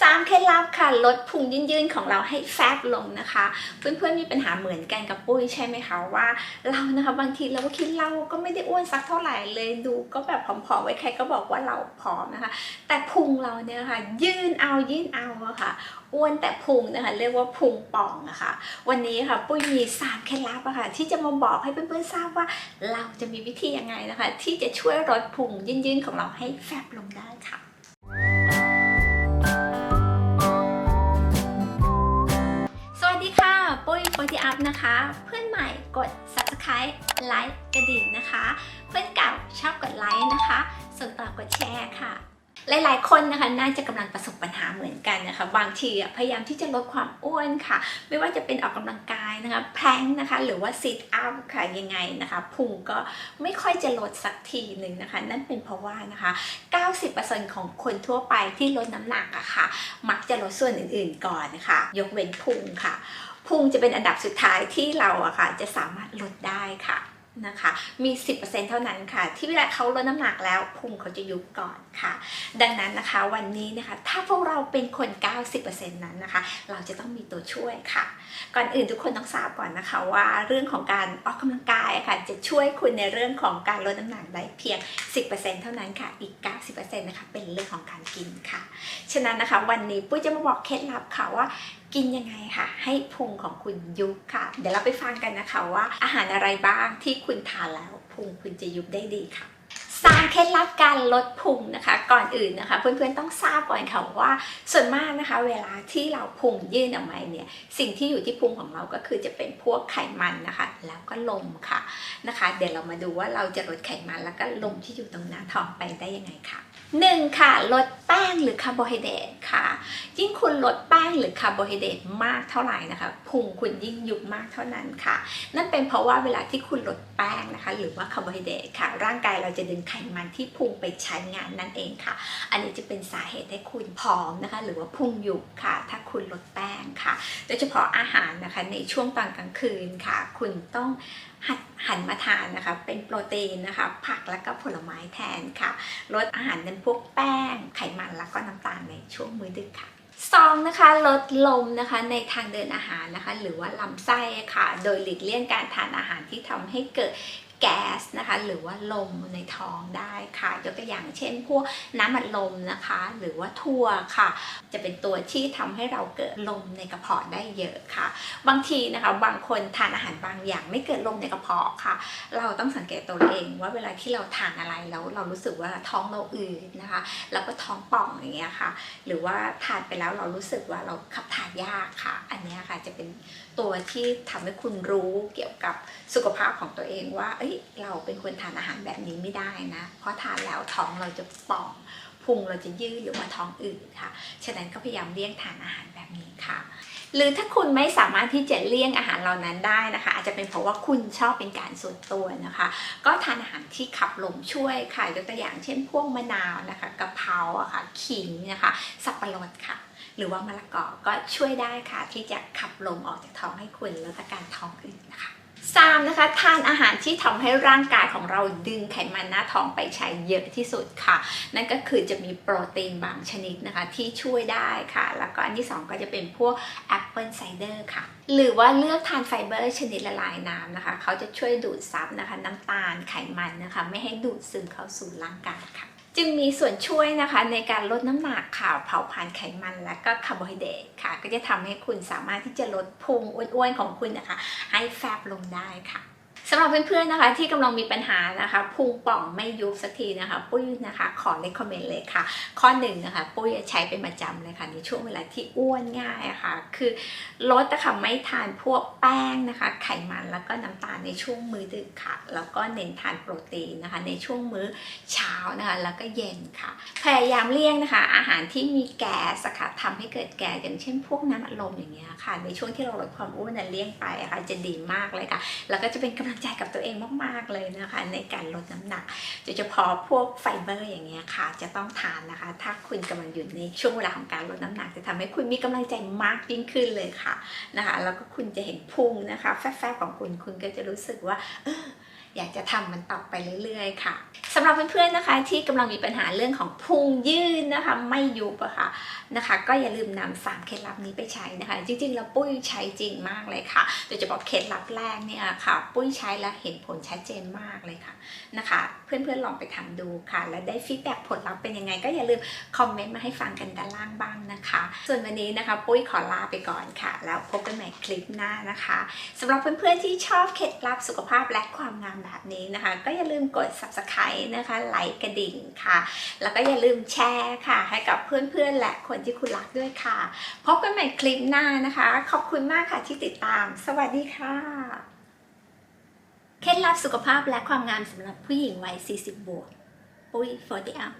สามเคล็ดลับค่ะลดพุงยืนๆของเราให้แฟบลงนะคะ เพื่อนๆมีปัญหาเหมือนกันกับปุ้ยใช่ไหมคะว่าเรานะคะบางทีเราก็คิดเราก็ไม่ได้อ้วนสักเท่าไหร่เลยดูก็แบบผอมๆไว้ใครก็บอกว่าเราผอมนะคะ แต่พุงเราเนี่ยค่ะยืนเอายืนเอาอะค่ะอ้วนแต่พุงนะคะเรียกว่าพุงป่องนะคะวันนี้ค่ะปุ้ยมีสามเคล็ดลับอะค่ะที่จะมาบอกให้เพื่อนๆทราบว่าเราจะมีวิธียังไงนะคะ ที่จะช่วยลดพุงยืนๆของเราให้แฟบลงได้ค่ะ ปุ้ยโปรตีอัพนะคะ เพื่อนใหม่กด subscribe ไลค์กระดิ่งนะคะ เพื่อนเก่าชอบกดไลค์นะคะ ส่วนต่อกดแชร์ค่ะ หลายๆ คนนะคะน่าจะกำลังประสบปัญหาเหมือนกันนะคะ บางทีพยายามที่จะลดความอ้วนค่ะ ไม่ว่าจะเป็นออกกำลังกายนะคะแพลงนะคะ หรือว่า sit up ค่ะยังไงนะคะพุงก็ไม่ค่อยจะลดสักทีหนึ่งนะคะ นั่นเป็นเพราะว่านะคะ 90%ของคนทั่วไปที่ลดน้ำหนักอะค่ะ มักจะลดส่วนอื่น ๆ ก่อนนะคะ ยกเว้นพุงค่ะพุงจะเป็นอันดับสุดท้ายที่เราอะค่ะจะสามารถลดได้ค่ะ นะคะ มี 10%เท่านั้นค่ะ ที่เวลาเขาลดน้ำหนักแล้วพุงเขาจะยุบก่อนค่ะ ดังนั้นนะคะวันนี้นะคะ ถ้าพวกเราเป็นคน 90%นั้นนะคะ เราจะต้องมีตัวช่วยค่ะ ก่อนอื่นทุกคนต้องทราบก่อนนะคะว่าเรื่องของการออกกำลังกายะค่ะจะช่วยคุณในเรื่องของการลดน้ำหนักได้เพียง 10%เท่านั้นค่ะ อีก 90%นะคะเป็นเรื่องของการกินค่ะ ฉะนั้นนะคะวันนี้ปุ้ยจะมาบอกเคล็ดลับค่ะว่า กินยังไงค่ะ ให้พุงของคุณยุบค่ะ เดี๋ยวเราไปฟังกันนะคะว่าอาหารอะไรบ้างที่คุณทานแล้วพุงคุณจะยุบได้ดีค่ะ สามเคล็ดลับการลดพุงนะคะ ก่อนอื่นนะคะ เพื่อนๆต้องทราบก่อนค่ะว่าส่วนมากนะคะ เวลาที่เราพุงยื่นออกมาเนี่ยสิ่งที่อยู่ที่พุงของเราก็คือจะเป็นพวกไขมันนะคะ แล้วก็ลมค่ะนะคะ เดี๋ยวเรามาดูว่าเราจะลดไขมันแล้วก็ลมที่อยู่ตรงหน้าท้องไปได้ยังไงค่ะหนึ่งค่ะลดแป้งหรือคาร์โบไฮเดรตค่ะยิ่งคุณลดแป้งหรือคาร์โบไฮเดรตมากเท่าไหร่นะคะพุงคุณยิ่งยุบมากเท่านั้นค่ะ นั่นเป็นเพราะว่าเวลาที่คุณลดแป้งนะคะ หรือว่าคาร์โบไฮเดรตค่ะ ร่างกายเราจะดึงไขมันที่พุงไปใช้งานนั่นเองค่ะ อันนี้จะเป็นสาเหตุให้คุณผอมนะคะ หรือว่าพุงยุบค่ะ ถ้าคุณลดแป้งค่ะ โดยเฉพาะอาหารนะคะในช่วงตอนกลางคืนค่ะ คุณต้องหัดหันมาทานนะคะ เป็นโปรตีนนะคะ ผักและก็ผลไม้แทนค่ะ ลดอาหารเป็นพวกแป้ง ไขมันแล้วก็น้ำตาลในช่วงมื้อดึกค่ะสองนะคะลดลมนะคะในทางเดินอาหารนะคะ หรือว่าลำไส้ค่ะ โดยหลีกเลี่ยงการทานอาหารที่ทำให้เกิด แก๊สนะคะหรือว่าลมในท้องได้ค่ะ ยกตัวอย่างเช่น พวกน้ำอัดลมนะคะ หรือว่าทั่วค่ะ จะเป็นตัวที่ทำให้เราเกิดลมในกระเพาะได้เยอะค่ะ บางทีนะคะบางคนทานอาหารบางอย่างไม่เกิดลมในกระเพาะค่ะ เราต้องสังเกตตัวเองว่าเวลาที่เราทานอะไรแล้วเรารู้สึกว่าท้องเราอืดนะคะ แล้วก็ท้องป่องอย่างเงี้ยค่ะ หรือว่าทานไปแล้วเรารู้สึกว่าเราขับถ่ายยากค่ะ อันเนี้ยค่ะจะเป็นตัวที่ทำให้คุณรู้เกี่ยวกับสุขภาพของตัวเองว่าเอ้ยเราเป็นคนทานอาหารแบบนี้ไม่ได้นะ เพราะทานแล้วท้องเราจะป่องพุงเราจะยืดหรือว่าท้องอืดค่ะ ฉะนั้นก็พยายามเลี่ยงทานอาหารแบบนี้ค่ะ หรือถ้าคุณไม่สามารถที่จะเลี่ยงอาหารเหล่านั้นได้นะคะ อาจจะเป็นเพราะว่าคุณชอบเป็นการส่วนตัวนะคะ ก็ทานอาหารที่ขับลมช่วยค่ะ ยกตัวอย่างเช่นพวกมะนาวนะคะกะเพราอะค่ะขิงนะคะ สับปะรดค่ะ หรือว่ามะละกอก็ช่วยได้ค่ะที่จะขับลมออกจากท้องให้คุณลดอาการท้องอืดนะคะ สามนะคะทานอาหารที่ทำให้ร่างกายของเราดึงไขมันหน้าท้องไปใช้เยอะที่สุดค่ะ นั่นก็คือจะมีโปรตีนบางชนิดนะคะที่ช่วยได้ค่ะ แล้วก็อันที่สองก็จะเป็นพวกแอปเปิลไซเดอร์ค่ะ หรือว่าเลือกทานไฟเบอร์ชนิดละลายน้ำนะคะ เขาจะช่วยดูดซับนะคะน้ำตาลไขมันนะคะ ไม่ให้ดูดซึมเข้าสู่ร่างกายค่ะ จึงมีส่วนช่วยนะคะในการลดน้ำหนักค่ะเผาผลาญไขมันและก็คาร์โบไฮเดรตค่ะ ก็จะทำให้คุณสามารถที่จะลดพุงอ้วนๆของคุณนะคะ ให้แฟบลงได้ค่ะำหรับเพื่อนๆนะคะที่กำลังมีปัญหานะคะพุงป่องไม่ยุบสักทีนะคะปุ้ยนะคะขอเลคคอมเมนต์เลยค่ะ ข้อหนึ่งนะคะปุ้ยใช้เป็นประจำเลยค่ะในช่วงเวลาที่อ้วนง่ายะค่ะคือลดนะคะไม่ทานพวกแป้งนะคะ ไขมันแล้วก็น้ำตาลในช่วงมื้อดึกค่ะ แล้วก็เน้นทานโปรตีนนะคะ ในช่วงมื้อเช้านะคะแล้วก็เย็นค่ะ พยายามเลี่ยงนะคะ อาหารที่มีแก๊สค่ะทำให้เกิดแก๊สอย่างเช่นพวกน้ำอัดลมอย่างเงี้ยค่ะ ในช่วงที่เราลดความอ้วนน่ะเลี่ยงไปะค่ะจะดีมากเลยค่ะ แล้วก็จะเป็นกำลังใจกับตัวเองมากๆเลยนะคะ ในการลดน้ำหนักโดยเฉพาะพวกไฟเบอร์อย่างเงี้ยค่ะ จะต้องทานนะคะ ถ้าคุณกำลังอยู่ในช่วงเวลาของการลดน้ำหนัก จะทำให้คุณมีกำลังใจมากยิ่งขึ้นเลยค่ะนะคะ แล้วก็คุณจะเห็นพุงนะคะ แฟบๆของคุณคุณก็จะรู้สึกว่าเออ อยากจะทำมันต่อไปเรื่อยๆ ค่ะสำหรับเพื่อนๆนะคะที่กำลังมีปัญหาเรื่องของพุงยืดนะคะไม่ยุบอะค่ะนะคะ ก็อย่าลืมนำสามเคล็ดลับนี้ไปใช้นะคะ จริงๆแล้วปุ้ยใช้จริงมากเลยค่ะโดยเฉพาะเคล็ดลับแรกเนี่ยค่ะ ปุ้ยใช้แล้วเห็นผลชัดเจนมากเลยค่ะนะคะ เพื่อนๆลองไปทำดูค่ะ แล้วได้ฟีดแบ็ผลลัพธ์เป็นยังไง ก็อย่าลืมคอมเมนต์มาให้ฟังกันด้านล่างบ้างนะคะ ส่วนวันนี้นะคะ ปุ้ยขอลาไปก่อนค่ะ แล้วพบกันใหม่คลิปหน้านะคะสำหรับเพื่อนๆที่ชอบเคล็ดลับสุขภาพและความงามแบบนี้นะคะ ก็อย่าลืมกด subscribe นะคะไลค์กระดิ่งค่ะ แล้วก็อย่าลืมแชร์ค่ะ ให้กับเพื่อนๆ และคนที่คุณรักด้วยค่ะ พบกันใหม่คลิปหน้านะคะ ขอบคุณมากค่ะที่ติดตาม สวัสดีค่ะเคล็ดลับสุขภาพและความงามสำหรับผู้หญิงวัย 40 บวก ปุ้ย40 up